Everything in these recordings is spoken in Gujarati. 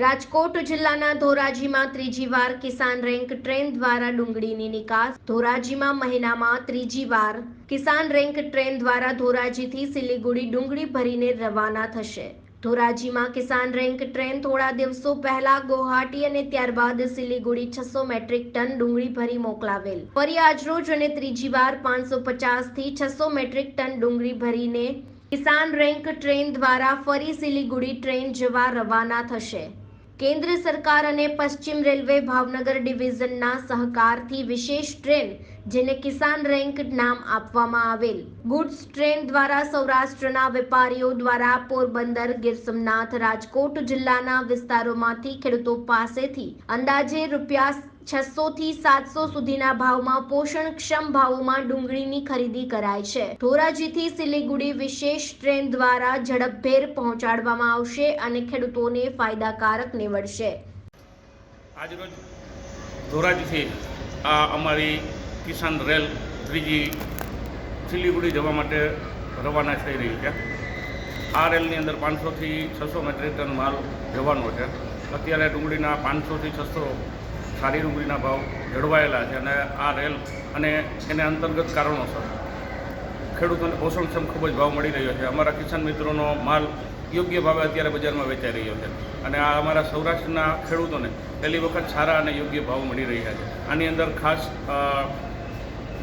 રાજકોટ જિલ્લાના ધોરાજીમાં ત્રીજી વાર કિસાન રેન્ક ટ્રેન દ્વારા ડુંગળીની નિકાસ. ધોરાજીમાં મહિનામાં ત્રીજી વાર કિસાન રેન્ક ટ્રેન દ્વારા ધોરાજીથી સિલીગુડી ડુંગળી ભરીને રવાના થશે. ધોરાજીમાં કિસાન રેન્ક ટ્રેન થોડા દિવસો પહેલા ગુવાહાટી અને ત્યારબાદ સિલીગુડી છસો મેટ્રિક ટન ડુંગળી ભરી મોકલાવેલ. ફરી આજરોજ અને ત્રીજી વાર પાંચસો પચાસથી છસો મેટ્રિક ટન ડુંગળી ભરીને કિસાન રેન્ક ટ્રેન દ્વારા ફરી સિલીગુડી ટ્રેન જવા રવાના થશે. કેન્દ્ર સરકાર અને પશ્ચિમ રેલવે ભાવનગર ડિવિઝનના સહકારથી વિશેષ ટ્રેન જેને કિસાન રેન્ક નામ આપવામાં આવેલ. ગુડ્સ ટ્રેન દ્વારા સૌરાષ્ટ્રના વેપારીઓ દ્વારા પોરબંદર ગીર સોમનાથ રાજકોટ જિલ્લાના વિસ્તારોમાંથી ખેડૂતો પાસેથી અંદાજે રૂપિયા છસો થી સાતસો સુધીના ભાવમાં પોષણક્ષમ ભાવોમાં ડુંગળીની ખરીદી કરાય છે. ધોરાજીથી સિલીગુડી વિશેષ ટ્રેન દ્વારા ઝડપભેર પહોંચાડવામાં આવશે અને ખેડૂતોને ફાયદાકારક નીવડશે. આજરોજ ધોરાજીથી અમારી કિસાન રેલ ત્રીજી સિલિગુડી જવા માટે રવાના થઈ રહી છે. આ રેલની અંદર પાંચસોથી છસો મેટ્રિક ટન માલ જવાનો છે. અત્યારે ડુંગળીના પાંચસોથી છસો સારી ડુંગળીના ભાવ જળવાયેલા છે અને આ રેલ અને એને અંતર્ગત કારણોસર ખેડૂતોને પોષણક્ષમ ખૂબ જ ભાવ મળી રહ્યો છે. અમારા કિસાન મિત્રોનો માલ યોગ્ય ભાવે અત્યારે બજારમાં વેચાઈ રહ્યો છે અને આ અમારા સૌરાષ્ટ્રના ખેડૂતોને પહેલી વખત સારા અને યોગ્ય ભાવ મળી રહ્યા છે. આની અંદર ખાસ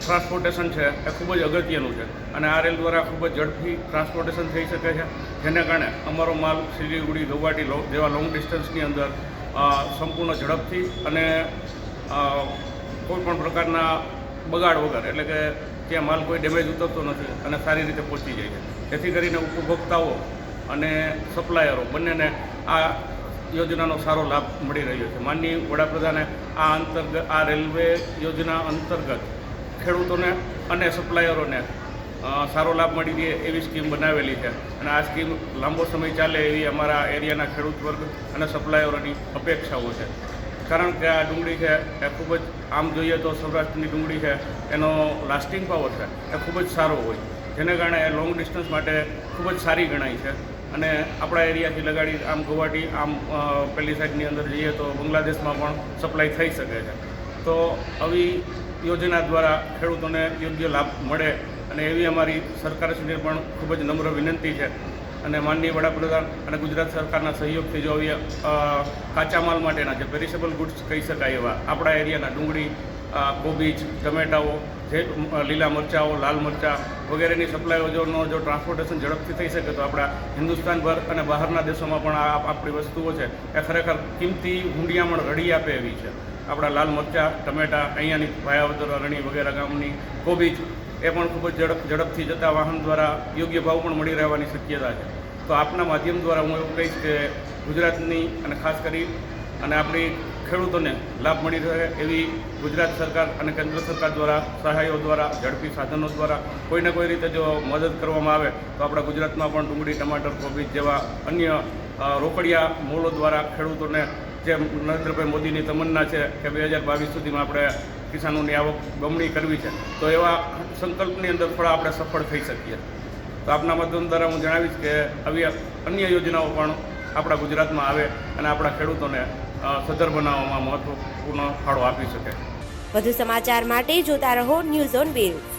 ટ્રાન્સપોર્ટેશન છે, એ ખૂબ જ અગત્યનું છે. અને આ રેલ દ્વારા ખૂબ જ ઝડપી ટ્રાન્સપોર્ટેશન થઈ શકે છે. જેને કારણે અમારો માલ સિલીગુડી લો- જેવા લોંગ ડિસ્ટન્સની અંદર સંપૂર્ણ ઝડપથી અને કોઈપણ પ્રકારના બગાડ વગર, એટલે કે ત્યાં માલ કોઈ ડેમેજ ઉતરતો નથી અને સારી રીતે પહોંચી જાય છે. જેથી કરીને ઉપભોક્તાઓ અને સપ્લાયરો બંનેને આ યોજનાનો સારો લાભ મળી રહ્યો છે. માનનીય વડાપ્રધાને આ અંતર્ગત આ રેલવે યોજના અંતર્ગત ખેડૂતોને અને સપ્લાયરોને સારો લાભ મળી રહે એવી સ્કીમ બનાવેલી છે. અને આ સ્કીમ લાંબો સમય ચાલે એવી અમારા એરિયાના ખેડૂત વર્ગ અને સપ્લાયરોની અપેક્ષાઓ છે. કારણ કે આ ડુંગળી છે એ ખૂબ જ, આમ જોઈએ તો સૌરાષ્ટ્રની ડુંગળી છે, એનો લાસ્ટિંગ પાવર છે, એ ખૂબ જ સારો હોય. જેને કારણે એ લોંગ ડિસ્ટન્સ માટે ખૂબ જ સારી ગણાય છે. અને આપણા એરિયાથી લગાડી, આમ ગુવાહાટી, આમ પેલી સાઈડની અંદર જઈએ તો બાંગ્લાદેશમાં પણ સપ્લાય થઈ શકે છે. તો આવી યોજના દ્વારા ખેડૂતોને યોગ્ય લાભ મળે અને એવી અમારી સરકારશ્રીને પણ ખૂબ જ નમ્ર વિનંતી છે. અને માનનીય વડાપ્રધાન અને ગુજરાત સરકારના સહયોગથી જો આવી કાચા માલ માટેના જે પેરિસેબલ ગુડ્સ કહી શકાય એવા, આપણા એરિયાના ડુંગળી કોબીજ ટમેટાઓ, જે લીલા મરચાઓ, લાલ મરચાં વગેરેની સપ્લાય જોનો જો ટ્રાન્સપોર્ટેશન ઝડપથી થઈ શકે તો આપણા હિન્દુસ્તાનભર અને બહારના દેશોમાં પણ આ આપણી વસ્તુઓ છે, એ ખરેખર કિંમતી હુંડિયામણ રડી આપે એવી છે. આપણા લાલ મરચાં, ટમેટા, અહીંયાની ભાયાવદર અરણી વગેરે ગામની કોબીજ, એ પણ ખૂબ જ ઝડપ, ઝડપથી જતા વાહન દ્વારા યોગ્ય ભાવ પણ મળી રહેવાની શક્યતા છે. તો આપના માધ્યમ દ્વારા હું એવું કહીશ કે ગુજરાતની અને ખાસ કરી અને આપણી ખેડૂતોને લાભ મળી રહે એવી ગુજરાત સરકાર અને કેન્દ્ર સરકાર દ્વારા, સહાયો દ્વારા, ઝડપી સાધનો દ્વારા કોઈને કોઈ રીતે જો મદદ કરવામાં આવે તો આપણા ગુજરાતમાં પણ ડુંગળી, ટમાટર, કોબીજ જેવા અન્ય રોકડિયા મોલો દ્વારા ખેડૂતોને જે નરેન્દ્રભાઈ મોદીની તમન્ના છે કે બે હજાર બાવીસ સુધીમાં આપણે કિસાનોની આવક બમણી કરવી છે તો એવા સંકલ્પની અંદર થોડા આપણે સફળ થઈ શકીએ. તો આપના માધ્યમ દ્વારા હું જણાવીશ કે આવી અન્ય યોજનાઓ પણ આપણા ગુજરાતમાં આવે અને આપણા ખેડૂતોને અ, સદ્ધર બનાવવામાં મહત્વપૂર્ણ ફાળો આપી શકે. વધુ સમાચાર માટે જોતા રહો ન્યૂઝ ઓન વેલ્સ